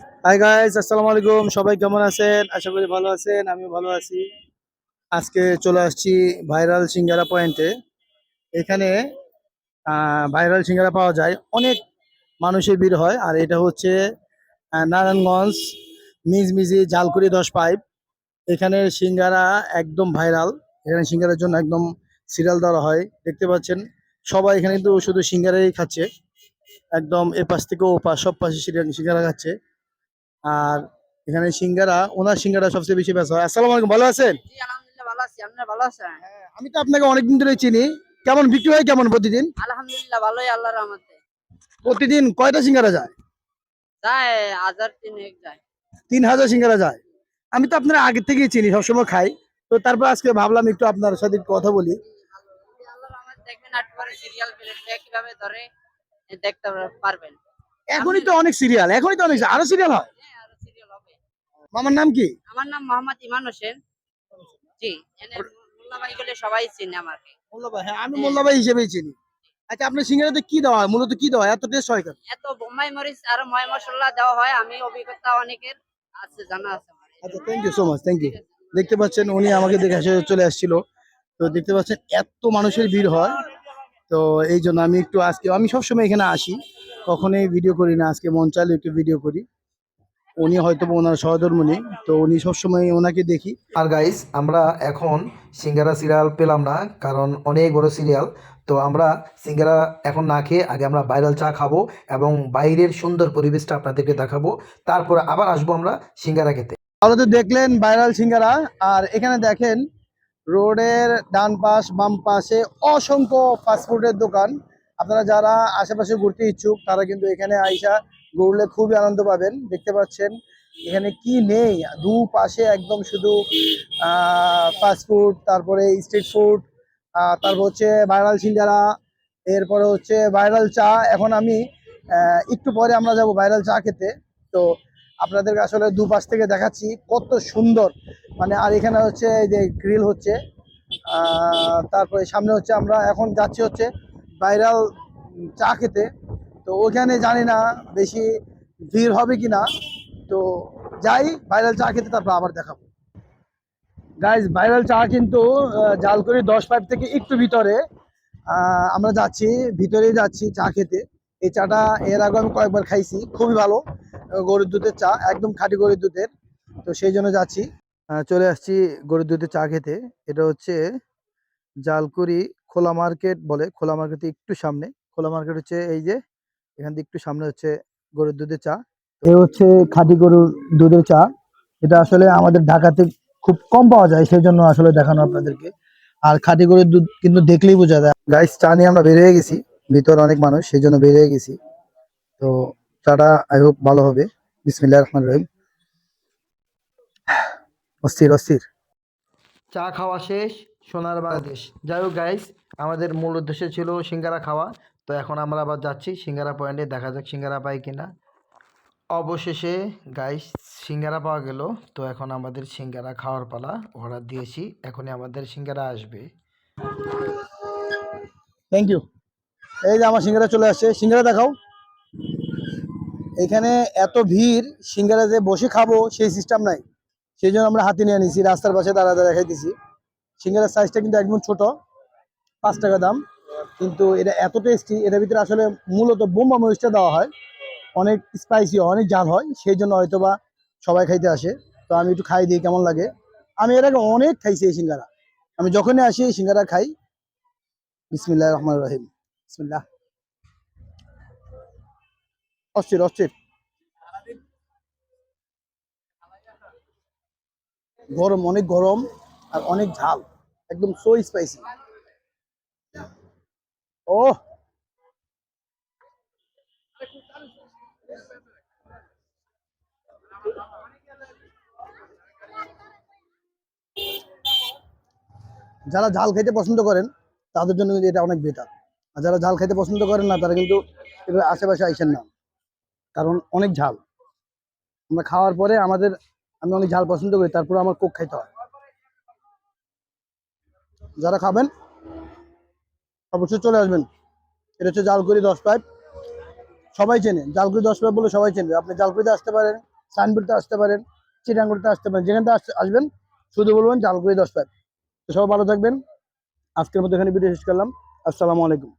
Hi guys আসসালামু আলাইকুম। সবাই কেমন আছেন? আশা করি ভালো আছেন, আমিও ভালো আছি। আজকে চলে আসছি ভাইরাল সিঙ্গারা পয়েন্টে এখানে ভাইরাল সিঙ্গারা পাওয়া যায়। অনেক মানুষের ভিড় হয়। আর এটা হচ্ছে নারায়ণগঞ্জ মিজমিজি জালকুড়ি দশ পাইপ। এখানে সিঙ্গারা একদম ভাইরাল। এখানে সিঙ্গারার জন্য একদম সিরিয়াল দেওয়া হয়। দেখতে পাচ্ছেন, সবাই এখানে কিন্তু শুধু সিঙ্গারাই খাচ্ছে। একদম এ পাশ থেকে ও পাশ সব পাশে সিরিয়াল- সিঙ্গারা খাচ্ছে। আর এখানে সিঙ্গারা ওনার সিঙ্গারা সবচেয়ে বেশি বেচা হয়। আসসালামু আলাইকুম ভালো আছেন? আমি তো আপনাকে অনেকদিন ধরে চিনি। কেমন বিক্রি হয় কেমন প্রতিদিন? আলহামদুলিল্লাহ ভালোই আল্লাহর রহমতে। প্রতিদিন কয়টা সিঙ্গারা যায়? যায় হাজার তিনেক যায়। তিন হাজার সিঙ্গারা যায়। আমি তো আপনার আগে থেকেই চিনি সবসময় খাই। তো তারপর আজকে ভাবলাম একটু আপনার সাথে কথা বলি। আল্লাহর রহমতে দেখবেন সিরিয়াল ধরে পারবেন। এখনই তো অনেক সিরিয়াল এখনই তো অনেক আরও সিরিয়াল হয়? মামার নাম কি? আমার নাম মোহাম্মদ ইমান হোসেন। জি এনে মোল্লা ভাই বলে সবাই চিনে আমাকে। মোল্লা ভাই হ্যাঁ আমি মোল্লা ভাই হিসেবেই চিনি। আচ্ছা আপনার সিঙ্গারাতে কি দেওয়া হয়? মূলত কি দেওয়া হয়? এত টেস্ট হয় কেন? এত বোম্বাই মরিচ আর ময় মশলা দেওয়া হয় আমি অভিজ্ঞতা অনেকের আছে জানা আছে আচ্ছা thank you so much thank you দেখতে পাচ্ছেন উনি আমাকে দেখে এসে চলে আসছিল। তো দেখতে পাচ্ছেন এত মানুষের ভিড় হয়। তো এই জন্য আমি একটু আজকে আমি সবসময় এখানে আসি। কখনোই ভিডিও করি না আজকে মন চাইলে একটু ভিডিও করি। উনি হয়তো ওনার সহধর্মণি তো উনি সবসময় ওনাকে দেখি। আর গাইস আমরা এখন সিঙ্গারা সিরিয়াল পেলাম না কারণ অনেক বড় সিরিয়াল তো আমরা সিঙ্গারা এখন না খেয়ে আগে আমরা ভাইরাল চা খাব এবং বাইরের সুন্দর পরিবেশটা আপনাদেরকে দেখাবো। তারপরে আবার আসব আমরা সিঙ্গারা খেতে। আমরা তো দেখলেন ভাইরাল সিঙ্গারা আর এখানে দেখেন রোডের ডান পাশ বাম পাশে অসংখ্য ফাস্টফুডের দোকান। আপনারা যারা আশেপাশে ঘুরতে ইচ্ছুক তারা কিন্তু এখানে আইসা ঘুরলে খুবই আনন্দ পাবেন। দেখতে পাচ্ছেন, এখানে কি নেই? দু পাশে একদম শুধু ফাস্টফুড তারপরে স্ট্রিট ফুড তারপর হচ্ছে ভাইরাল সিঙ্গারা, এরপরে হচ্ছে ভাইরাল চা। এখন আমি একটু পরে আমরা যাব ভাইরাল চা খেতে। তো আপনাদেরকে আসলে দুপাশ থেকে দেখাচ্ছি কত সুন্দর। মানে আর এখানে হচ্ছে এই যে গ্রিল হচ্ছে তারপরে সামনে হচ্ছে আমরা এখন যাচ্ছি হচ্ছে ভাইরাল চা খেতে। তো ওখানে জানি না বেশি ভিড় হবে কি না তো যাই ভাইরাল চা খেতে তারপর আবার দেখাবো। গাইজ ভাইরাল চা কিন্তু জালকুড়ি দশ পাইপ থেকে একটু ভিতরে আমরা যাচ্ছি, ভিতরেই যাচ্ছি চা খেতে। এই চাটা এর আগে আমি কয়েকবার খাইছি, খুবই ভালো গরুর দুধের চা, একদম খাঁটি গরুর দুধের। তো সেই জন্য যাচ্ছি চলে আসছি গরুর দুধের চা খেতে। এটা হচ্ছে জালকুড়ি খোলা মার্কেট বলে, খোলা মার্কেটে একটু সামনে। খোলা মার্কেট হচ্ছে এই যে এখান থেকে একটু সামনে হচ্ছে গরুর দুধের চা। এ হচ্ছে খাঁটি গরুর দুধের চা। এটা আসলে আমাদের ঢাকাতে খুব কম পাওয়া যায় সেই জন্য আসলে দেখানো আপনাদেরকে। আর খাঁটি গরুর দুধ কিন্তু দেখলেই বোঝা যায়। গাইস চা নিয়ে আমরা বের হয়ে গেছি। ভিতরে অনেক মানুষ সেই জন্য বের হয়ে গেছি। তো চাটা আই হোপ ভালো হবে। বিসমিল্লাহ রহমান রহিম। অস্থির অস্থির। চা খাওয়া শেষ সোনার বাংলাদেশ। যাই হোক গাইস আমাদের মূল উদ্দেশ্য ছিল সিঙ্গারা খাওয়া। তো এখন আমরা আবার যাচ্ছি সিঙ্গারা পয়েন্টে, দেখা যাক সিঙ্গারা পাই কিনা। অবশেষে গাইস সিঙ্গারা পাওয়া গেল। তো এখন আমাদের সিঙ্গারা খাওয়ার পালা অর্ডার দিয়েছি। এখনই আমাদের সিঙ্গারা আসবে। থ্যাংক ইউ এই যে আমার সিঙ্গারা চলে আসছে। সিঙ্গারা দেখাও। এখানে এত ভিড়, সিঙ্গারা যে বসে খাব, সেই সিস্টেম নাই। সেই জন্য আমরা হাতে নিয়ে নিছি রাস্তার পাশে দাঁড়া দাঁড়া খাইতেছি। সিঙ্গারার সাইজটা কিন্তু একদম ছোট। পাঁচ টাকা দাম। কিন্তু এটা এত টেস্টি এটার ভিতরে আসলে মূলত বোম্বা মরিচটা দেওয়া হয়। অনেক স্পাইসি হয়, অনেক জাল হয়, সেই জন্য হয়তো বা সবাই খাইতে আসে। তো আমি একটু খাই দিই কেমন লাগে। আমি এর আগে অনেক খাইছি এই সিঙ্গারা। আমি যখনই আসি এই সিঙ্গারা খাই। বিসমিল্লাহ রহমান রহিম। বিসমিল্লাহ। অস্থির অস্থির। গরম, অনেক গরম আর অনেক ঝাল। একদম সো স্পাইসি ও যারা ঝাল খেতে পছন্দ করেন, তাদের জন্য কিন্তু এটা অনেক বেটার আর যারা ঝাল খেতে পছন্দ করেন না, তারা কিন্তু এগুলো আশেপাশে আইসেন না। কারণ অনেক ঝাল। আমরা খাওয়ার পরে আমাদের, আমি অনেক ঝাল পছন্দ করি, তারপরে আমার কোক খাইতে হয়। যারা খাবেন অবশ্যই চলে আসবেন। এটা হচ্ছে জালকুড়ি দশ পাইপ। সবাই চেনে, জালকুড়ি দশ পাইপ বলে সবাই চেনে। আপনি জালকুড়িতে আসতে পারেন সাইনবোর্ডতে আসতে পারেন চিটাঙ্গুড়িতে আসতে পারেন, যেখানে আসবেন, শুধু বলবেন জালকুড়ি দশ পাইপ। সবাই ভালো থাকবেন। আজকের মতো এখানে ভিডিও শেষ করলাম। আসসালামু আলাইকুম।